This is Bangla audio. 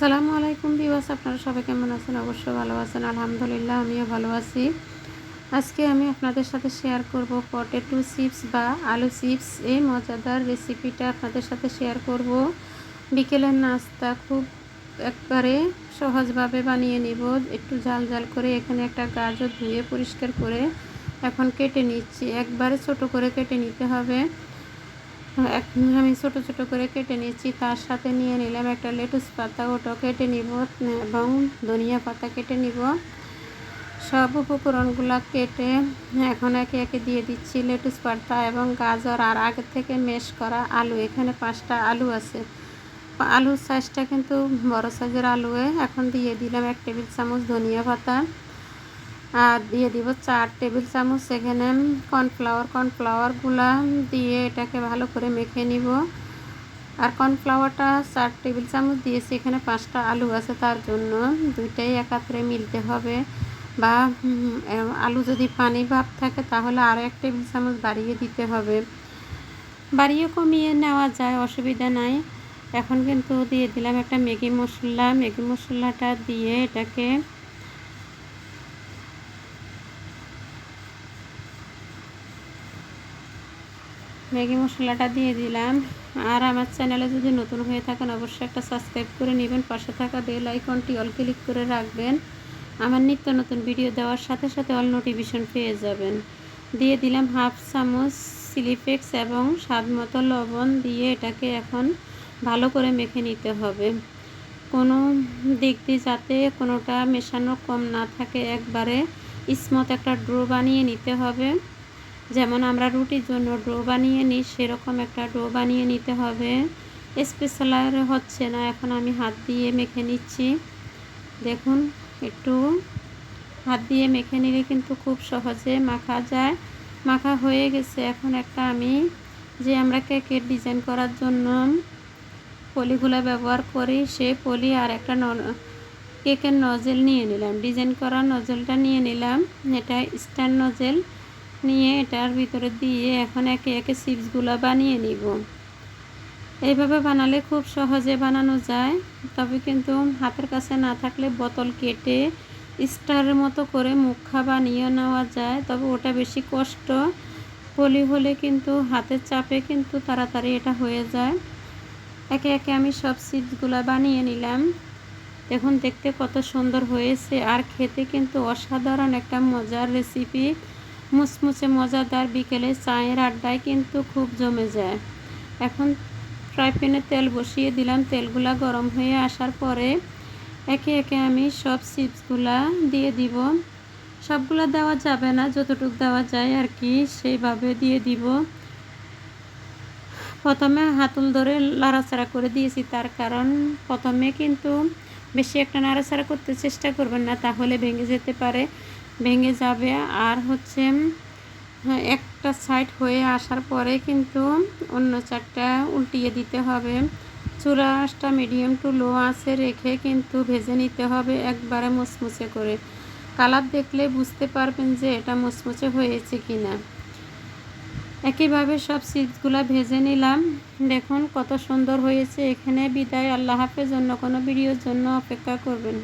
আসসালামু আলাইকুম বিবাস আপনারা সবাই কেমন আছেন? অবশ্যই ভালো আছেন, আলহামদুলিল্লাহ, আমিও ভালো আছি। আজকে আমি আপনাদের সাথে শেয়ার করব পটেটো চিপস বা আলু চিপস এই মজাদার রেসিপিটা আপনাদের সাথে শেয়ার করব। বিকেলের নাস্তা খুব একবারে সহজভাবে বানিয়ে নিব। একটু জাল জাল করে এখানে একটা গাজর ধুয়ে পরিষ্কার করে এখন কেটে নিচ্ছি। একবারে ছোট করে কেটে নিতে হবে। আমি ছোট ছোট করে কেটে নিচ্ছি তার সাথে নিয়ে নিলাম একটা লেটুস পাতা ওটা কেটে নিব, এবং ধনিয়া পাতা কেটে নিব। সব উপকরণগুলো কেটে এখন একে একে দিয়ে দিচ্ছি লেটুস পাতা এবং গাজর, আর আগে থেকে মেশ করা আলু। এখানে পাঁচটা আলু আছে। আলুর সাইজটা কিন্তু বড় সাইজের আলুয়ে। এখন দিয়ে দিলাম এক টেবিল চামচ ধনিয়া পাতা। আর দিয়ে দিব চার টেবিল চামচ সেখানে কর্নফ্লাওয়ার। কর্নফ্লাওয়ারগুলো দিয়ে এটাকে ভালো করে মেখে নিব। আর কর্নফ্লাওয়ারটা চার টেবিল চামচ দিয়েছি। এখানে পাঁচটা আলু আছে, তার জন্য দুইটাই একাত্রে মিলতে হবে। বা আলু যদি পানি ভাব থাকে, তাহলে আরও এক টেবিল চামচ বাড়িয়ে দিতে হবে। বাড়িয়ে কমিয়ে নেওয়া যায়, অসুবিধা নাই। এখন কিন্তু দিয়ে দিলাম একটা ম্যাগি মশলা। ম্যাগি মশলাটা দিয়ে এটাকে ম্যাগি মশলাটা দিয়ে দিলাম। আর আমার চ্যানেলে যদি নতুন হয়ে থাকেন, অবশ্যই একটা সাবস্ক্রাইব করে নেবেন। পাশে থাকা বেল আইকনটি অল ক্লিক করে রাখবেন। আমার নিত্য নতুন ভিডিও দেওয়ার সাথে সাথে অল নোটিফিকেশন পেয়ে যাবেন। দিয়ে দিলাম হাফ চামচ সিলিফেক্স এবং স্বাদ মতো লবণ দিয়ে এটাকে এখন ভালো করে মেখে নিতে হবে। কোনো দিক দিয়ে যাতে কোনোটা মেশানো কম না থাকে, একবারে স্মথ একটা ড্রো বানিয়ে নিতে হবে। যেমন আমরা রুটির জন্য ডো বানিয়ে নিই, সেরকম একটা ডো বানিয়ে নিতে হবে। স্পেশালার হচ্ছে না, এখন আমি হাত দিয়ে মেখে নিচ্ছি। দেখুন, একটু হাত দিয়ে মেখে নিলে কিন্তু খুব সহজে মাখা যায়। মাখা হয়ে গেছে, এখন একটা আমি যে আমরা কেকের ডিজাইন করার জন্য পলিগুলো ব্যবহার করি, সে পলি আর একটা কেকের নজেল নিয়ে নিলাম। ডিজাইন করা নজেলটা নিয়ে নিলাম, এটা স্ট্যান্ড নজেল। নিয়ে এটার ভিতরে দিয়ে এখন একে একে চিপসগুলো বানিয়ে নিব। এইভাবে বানালে খুব সহজে বানানো যায়, তবে কিন্তু হাতের কাছে না থাকলে বোতল কেটে স্টারের মতো করে মুখা বানিয়ে নেওয়া যায়, তবে ওটা বেশি কষ্ট। পলি হলে কিন্তু হাতের চাপে কিন্তু তাড়াতাড়ি এটা হয়ে যায়। একে একে আমি সব চিপসগুলো বানিয়ে নিলাম। দেখুন, দেখতে কত সুন্দর হয়েছে। আর খেতে কিন্তু অসাধারণ একটা মজার রেসিপি মুচমুচে মজাদার বিকেলে চায়ের আড্ডায় কিন্তু খুব জমে যায়। এখন ফ্রাই প্যানে তেল বসিয়ে দিলাম। তেলগুলা গরম হয়ে আসার পরে একে একে আমি সব চিপসগুলা দিয়ে দিব। সবগুলো দেওয়া যাবে না, যতটুকু দেওয়া যায় আর কি, সেইভাবে দিয়ে দিব। প্রথমে হাতুল ধরে লাড়াচাড়া করে দিয়েছি, তার কারণ প্রথমে কিন্তু বেশি একটা নাড়াচাড়া করতে চেষ্টা করবেন না, তাহলে ভেঙে যেতে পারে। ভেঙে যাবে। আর হচ্ছে হ্যাঁ, একটা সাইড হয়ে আসার পরে কিন্তু অন্য চারটা উল্টিয়ে দিতে হবে। চুরাশটা মিডিয়াম টু লো আছে রেখে কিন্তু ভেজে নিতে হবে একবারে মুচমুচে করে। কালার দেখলে বুঝতে পারবেন যে এটা মুচমুচে হয়েছে কি না একইভাবে সব সিটগুলা ভেজে নিলাম। দেখুন কত সুন্দর হয়েছে। এখানে বিদায়। আল্লাহ হাফেজ। অন্য কোনো ভিডিওর জন্য অপেক্ষা করবেন।